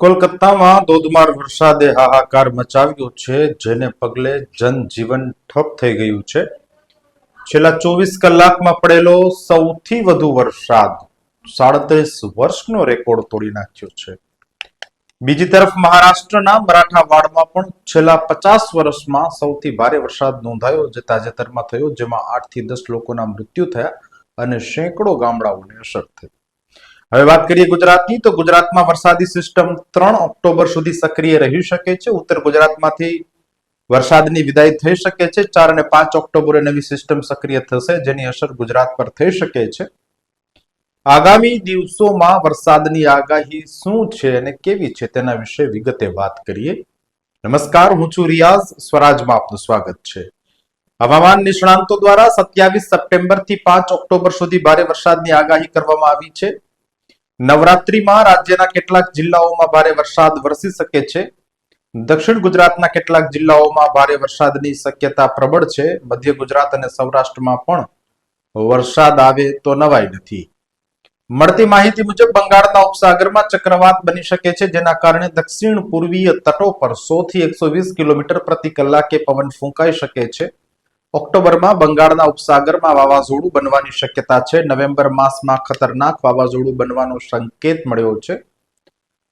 કોલકાતામાં ધોધમાર વરસાદે હાહાકાર મચાવ્યો છે, જેને પગલે જનજીવન ઠપ થઈ ગયું છે. છેલ્લા ચોવીસ કલાકમાં પડેલો સૌથી વધુ વરસાદ સાડત્રીસ વર્ષનો રેકોર્ડ તોડી નાખ્યો છે. બીજી તરફ મહારાષ્ટ્રના મરાઠાવાડમાં પણ છેલ્લા પચાસ વર્ષમાં સૌથી ભારે વરસાદ નોંધાયો જે તાજેતરમાં થયો, જેમાં આઠથી દસ લોકોના મૃત્યુ થયા અને સેંકડો ગામડાઓને અસર થઈ. હવે વાત કરીએ ગુજરાતની, તો ગુજરાતમાં વરસાદી સિસ્ટમ ત્રણ ઓક્ટોબર સુધી સક્રિય રહી શકે છે. ઉત્તર ગુજરાતમાંથી વરસાદની વિદાય થઈ શકે છે. ચાર અને પાંચ ઓક્ટોબરે નવી સિસ્ટમ સક્રિય થશે, જેની અસર ગુજરાત પર થઈ શકે છે. આગામી દિવસોમાં વરસાદની આગાહી શું છે અને કેવી છે તેના વિશે વિગતે વાત કરીએ. નમસ્કાર, હું છું રિયાઝ. સ્વરાજમાં આપનું સ્વાગત છે. હવામાન નિષ્ણાંતો દ્વારા સત્યાવીસ સપ્ટેમ્બરથી પાંચ ઓક્ટોબર સુધી ભારે વરસાદની આગાહી કરવામાં આવી છે. નવરાત્રીમાં રાજ્યના કેટલાક જિલ્લાઓમાં ભારે વરસાદ વરસી શકે છે. દક્ષિણ ગુજરાતના કેટલાક જિલ્લાઓમાં ભારે વરસાદની શક્યતા પ્રબળ છે. મધ્ય ગુજરાત અને સૌરાષ્ટ્રમાં પણ વરસાદ આવે તો નવાઈ નથી. મળતી માહિતી મુજબ બંગાળના ઉપસાગરમાં ચક્રવાત બની શકે છે, જેના કારણે દક્ષિણ પૂર્વીય તટો પર સો થી એકસો કિલોમીટર પ્રતિ કલાકે પવન ફૂંકાઈ શકે છે. ઓક્ટોબરમાં બંગાળના ઉપસાગરમાં વાવાઝોડું બનવાની શક્યતા છે. નવેમ્બર માસમાં ખતરનાક વાવાઝોડું બનવાનો સંકેત મળ્યો છે.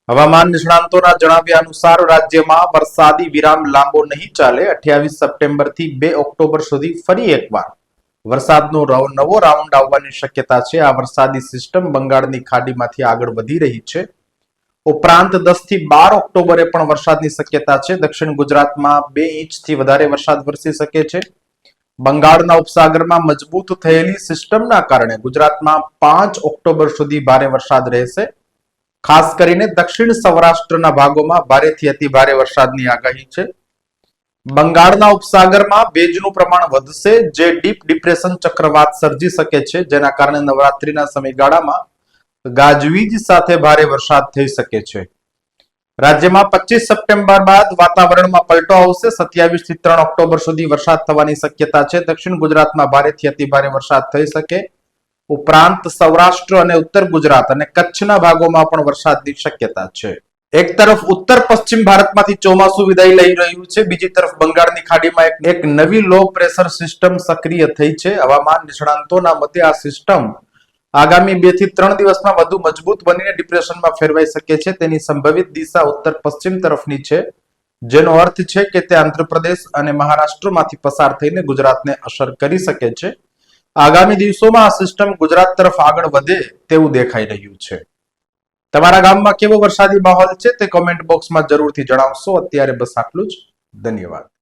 હવામાન નિષ્ણાંતોના જણાવ્યા અનુસાર રાજ્યમાં વરસાદી વિરામ લાંબો નહીં ચાલે. અઠ્યાવીસ સપ્ટેમ્બરથી બે ઓક્ટોબર સુધી ફરી એકવાર વરસાદનો નવો રાઉન્ડ આવવાની શક્યતા છે. આ વરસાદી સિસ્ટમ બંગાળની ખાડીમાંથી આગળ વધી રહી છે. ઉપરાંત દસથી બાર ઓક્ટોબરે પણ વરસાદની શક્યતા છે. દક્ષિણ ગુજરાતમાં બે ઇંચથી વધારે વરસાદ વરસી શકે છે. બંગાળના ઉપસાગરમાં મજબૂત થયેલી સિસ્ટમના કારણે ગુજરાતમાં પાંચ ઓક્ટોબર સુધી ભારે વરસાદ રહેશે. ખાસ કરીને દક્ષિણ સૌરાષ્ટ્રના ભાગોમાં ભારેથી અતિ ભારે વરસાદની આગાહી છે. બંગાળના ઉપસાગરમાં ભેજનું પ્રમાણ વધશે, જે ડીપ ડિપ્રેશન ચક્રવાત સર્જી શકે છે, જેના કારણે નવરાત્રીના સમયગાળામાં ગાજવીજ સાથે ભારે વરસાદ થઈ શકે છે. રાજ્યમાં પચીસ સપ્ટેમ્બર બાદ વાતાવરણમાં પલટો આવશે. સત્યાવીસથી ત્રણ ઓક્ટોબર સુધી વરસાદ થવાની શક્યતા છે. દક્ષિણ ગુજરાતમાં ભારેથી અતિભારે વરસાદ થઈ શકે. ઉપરાંત સૌરાષ્ટ્ર અને ઉત્તર ગુજરાત અને કચ્છના ભાગોમાં પણ વરસાદની શક્યતા છે. એક તરફ ઉત્તર પશ્ચિમ ભારતમાંથી ચોમાસું વિદાય લઈ રહ્યું છે. બીજી તરફ બંગાળની ખાડીમાં એક- નવી લો પ્રેશર સિસ્ટમ સક્રિય થઈ છે. હવામાન નિષ્ણાંતોના મતે આ સિસ્ટમ આગામી બેથી ત્રણ દિવસમાં વધુ મજબૂત બનીને ડિપ્રેશનમાં ફેરવાઈ શકે છે. તેની સંભવિત દિશા ઉત્તર પશ્ચિમ તરફની છે, જેનો અર્થ છે કે તે આંધ્રપ્રદેશ અને મહારાષ્ટ્રમાંથી પસાર થઈને ગુજરાતને અસર કરી શકે છે. આગામી દિવસોમાં આ સિસ્ટમ ગુજરાત તરફ આગળ વધે તેવું દેખાઈ રહ્યું છે. તમારા ગામમાં કેવો વરસાદી માહોલ છે તે કોમેન્ટ બોક્સમાં જરૂરથી જણાવશો. અત્યારે બસ આટલું જ. ધન્યવાદ.